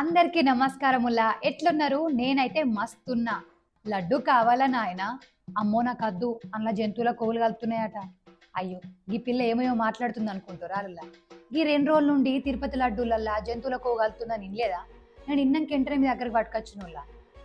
అందరికీ నమస్కారములా. ఎట్లున్నారు? నేనైతే మస్తున్నా. లడ్డు కావాలా నాయన? అమ్మో నాకు అద్దు. అందులో జంతువుల కొవ్వులు కలుతున్నాయట అయ్యో ఈ పిల్ల ఏమేమో మాట్లాడుతుంది అనుకుంటారా అలా ఈ రెండు రోజుల నుండి తిరుపతి లడ్డూలల్లా జంతువుల కొవ్వు కలుతుందని ఇన్లేదా? నేను ఇన్నంక ఎంటనే మీ దగ్గరకు పట్టుకొచ్చినోళ్ళ.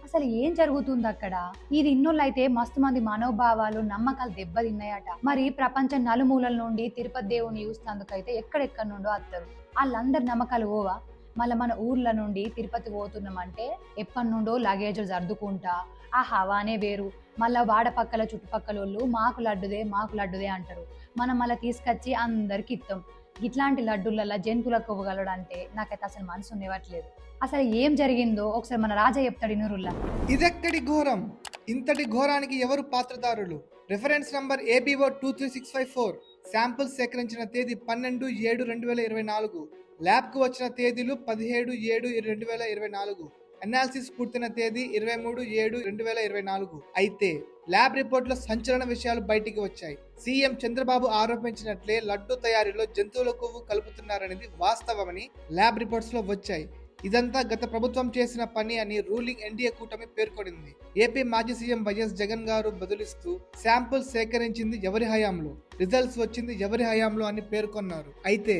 అసలు ఏం జరుగుతుంది అక్కడ? ఇది ఇన్నోళ్ళు అయితే మస్తు మంది మనోభావాలు నమ్మకాలు దెబ్బతిన్నాయట. మరి ప్రపంచం నలుమూలల నుండి తిరుపతి దేవుని చూస్తున్నందుకైతే ఎక్కడెక్కడ నుండో అత్తరు. వాళ్ళందరి నమ్మకాలు ఓవా? మళ్ళీ మన ఊర్ల నుండి తిరుపతి పోతున్నామంటే ఎప్పటి నుండో లగేజ్ సర్దుకుంటా ఆ హవానే వేరు. మళ్ళీ వాడ పక్కల చుట్టుపక్కల వాళ్ళు మాకు లడ్డుదే మాకు లడ్డుదే అంటారు. మనం మళ్ళీ తీసుకొచ్చి అందరికి ఇస్తాం ఇట్లాంటి లడ్డులలో జంతువుల ఇవ్వగలడంటే నాకైతే అసలు మనసు ఉండేవట్లేదు అసలు ఏం జరిగిందో ఒకసారి మన రాజా చెప్తాడు ఇనురుల్లా. ఇదెక్కడి ఘోరం? ఇంతటి ఘోరానికి ఎవరు పాత్రదారులు reference number A B O two three six five four samples సేకరించిన తేదీ పన్నెండు ఏడు రెండు వేల ఇరవై నాలుగు. ల్యాబ్కు వచ్చిన తేదీలు పదిహేడు ఏడు రెండు వేల ఇరవై నాలుగు. అనాలిసిస్ పూర్తయిన తేదీ ఇరవై మూడు ఏడు రెండు వేల ఇరవై నాలుగు. అయితే ల్యాబ్ రిపోర్ట్లో సంచలన విషయాలు బయటికి వచ్చాయి. సీఎం చంద్రబాబు ఆరోపించినట్లే లడ్డు తయారీలో జంతువుల కొవ్వు కలుపుతున్నారనేది వాస్తవమని ల్యాబ్ రిపోర్ట్స్లో వచ్చాయి. ఇదంతా గత ప్రభుత్వం చేసిన పని అని రూలింగ్ ఎన్డీఏ కూటమి పేర్కొనింది. ఏపీ మాజీ సీఎం వైఎస్ జగన్ గారు బదులిస్తూ శాంపుల్స్ సేకరించింది ఎవరి హయాంలో? రిజల్ట్స్ వచ్చింది ఎవరి హయాంలో అని పేర్కొన్నారు. అయితే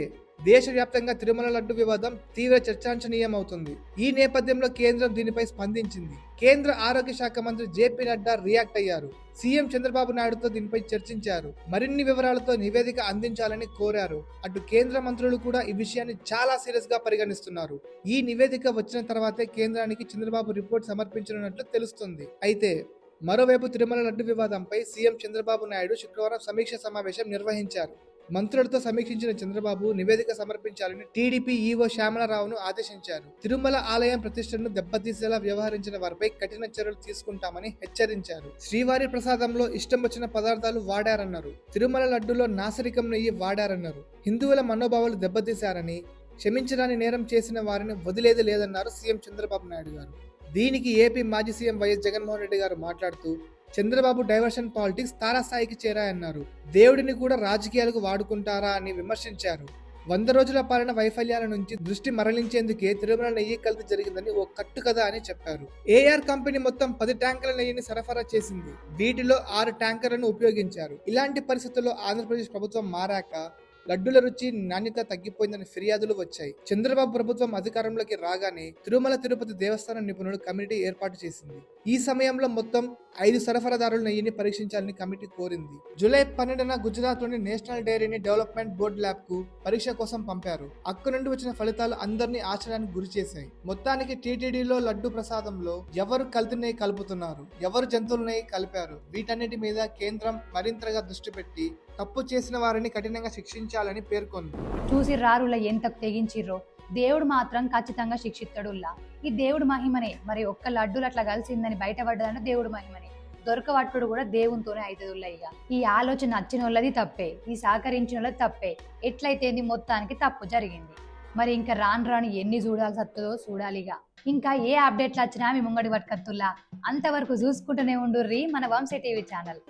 దేశవ్యాప్తంగా తిరుమల లడ్డు వివాదం తీవ్ర చర్చాంశనీయమవుతుంది ఈ నేపథ్యంలో కేంద్రం దీనిపై స్పందించింది. కేంద్ర ఆరోగ్య శాఖ మంత్రి జేపీ నడ్డా రియాక్ట్ అయ్యారు. సీఎం చంద్రబాబు నాయుడుతో దీనిపై చర్చించారు. మరిన్ని వివరాలతో నివేదిక అందించాలని కోరారు. అటు కేంద్ర మంత్రులు కూడా ఈ విషయాన్ని చాలా సీరియస్గా పరిగణిస్తున్నారు. ఈ నివేదిక వచ్చిన తర్వాతే కేంద్రానికి చంద్రబాబు రిపోర్ట్ సమర్పించనున్నట్లు తెలుస్తుంది. అయితే మరోవైపు తిరుమల లడ్డు వివాదంపై సీఎం చంద్రబాబు నాయుడు శుక్రవారం సమీక్ష సమావేశం నిర్వహించారు. మంత్రులతో సమీక్షించిన చంద్రబాబు నివేదిక సమర్పించాలని టీడీపీ ఈవో శ్యామలరావును ఆదేశించారు. తిరుమల ఆలయం ప్రతిష్టను దెబ్బతీసేలా వ్యవహరించిన వారిపై కఠిన చర్యలు తీసుకుంటామని హెచ్చరించారు. శ్రీవారి ప్రసాదంలో ఇష్టం వచ్చిన పదార్థాలు వాడారన్నారు. తిరుమల లడ్డులో నాసరికం నెయ్యి వాడారన్నారు. హిందువుల మనోభావాలు దెబ్బతీశారని క్షమించడాని నేరం చేసిన వారిని వదిలేది లేదన్నారు సీఎం చంద్రబాబు నాయుడు గారు. దీనికి ఏపీ మాజీ సీఎం వైఎస్ జగన్మోహన్ రెడ్డి గారు మాట్లాడుతూ చంద్రబాబు డైవర్షన్ పాలిటిక్స్ తారాస్థాయికి చేరాయన్నారు. దేవుడిని కూడా రాజకీయాలకు వాడుకుంటారా అని విమర్శించారు. వంద రోజుల పాలన వైఫల్యాల నుంచి దృష్టి మరలించేందుకే తిరుమల నెయ్యి కల్తీ జరిగిందని ఓ కట్టు కదా అని చెప్పారు. ఏఆర్ కంపెనీ మొత్తం పది ట్యాంకర్ల నెయ్యిని సరఫరా చేసింది. వీటిలో ఆరు ట్యాంకర్లను ఉపయోగించారు. ఇలాంటి పరిస్థితుల్లో ఆంధ్రప్రదేశ్ ప్రభుత్వం మారాక లడ్డుల రుచి నాణ్యత తగ్గిపోయిందని ఫిర్యాదులు వచ్చాయి. చంద్రబాబు ప్రభుత్వం అధికారంలోకి రాగానే తిరుమల తిరుపతి దేవస్థానం నిపుణులు కమిటీ ఏర్పాటు చేసింది. ఈ సమయంలో మొత్తం ఐదు సరఫరాదారుల నెయ్యిని పరీక్షించాలని కమిటీ కోరింది. జూలై పన్నెండున గుజరాత్లోని నేషనల్ డైరీని డెవలప్మెంట్ బోర్డు ల్యాబ్కు పరీక్ష కోసం పంపారు. అక్కడి నుండి వచ్చిన ఫలితాలు అందరినీ ఆశ్చర్యానికి గురి చేశాయి. మొత్తానికి టీటీడీలో లడ్డు ప్రసాదంలో ఎవరు కల్తీ నెయ్యి కలుపుతున్నారు? ఎవరు జంతువుల నెయ్యి కలిపారు? వీటన్నిటి మీద కేంద్రం మరింతగా దృష్టి పెట్టి తప్పు చేసిన వారిని కఠినంగా శిక్షించాలని పేర్కొంది. చూసి రారుల ఎంత తెగించిర్రో దేవుడు మాత్రం ఖచ్చితంగా శిక్షిస్తాడుల్లా ఈ దేవుడు మహిమనే మరి ఒక్క లడ్డులు అట్లా కలిసిందని బయటపడ్డదంటే దేవుడు మహిమనే. దొరకబట్టుడు కూడా దేవునితోనే అవుతుంది ఇక ఈ ఆలోచన నచ్చిన వాళ్ళది తప్పే ఈ సహకరించిన వాళ్ళది తప్పే. ఎట్లయితే మొత్తానికి తప్పు జరిగింది. మరి ఇంకా రాను రాను ఎన్ని చూడాల్సి వస్తుందో చూడాలిగా ఇంకా ఏ అప్డేట్లు వచ్చినా మీ ముంగడి పట్టుకత్తుల్లా. అంతవరకు చూసుకుంటూనే ఉండుర్రి మన వంశీ టీవీ ఛానల్.